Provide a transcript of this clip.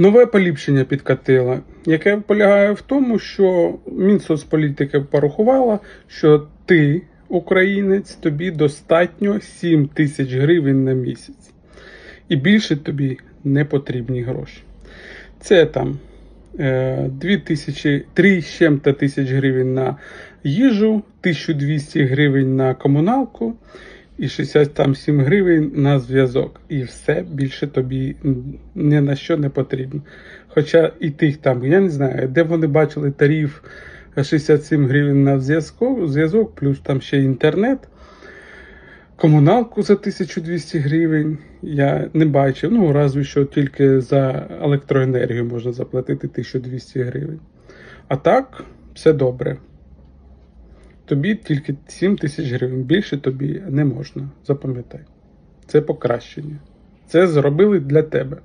Нове поліпшення підкатило, яке полягає в тому, що Мінсоцполітики порахувала, що ти, українець, тобі достатньо 7 тисяч гривень на місяць. І більше тобі не потрібні гроші. Це там е, 2 тисячі, 3 з чим-то тисяч гривень на їжу, 1200 гривень на комуналку і 67 гривень на зв'язок. І все більше тобі ні на що не потрібно. Хоча і тих там, я не знаю, де вони бачили тариф 67 гривень на зв'язок, плюс там ще інтернет. Комуналку за 1200 гривень я не бачив. Ну, разве що тільки за електроенергію можна заплатити 1200 гривень. А так, все добре. Тобі тільки 7 тисяч гривень. Більше тобі не можна. Запам'ятай. Це покращення. Це зробили для тебе.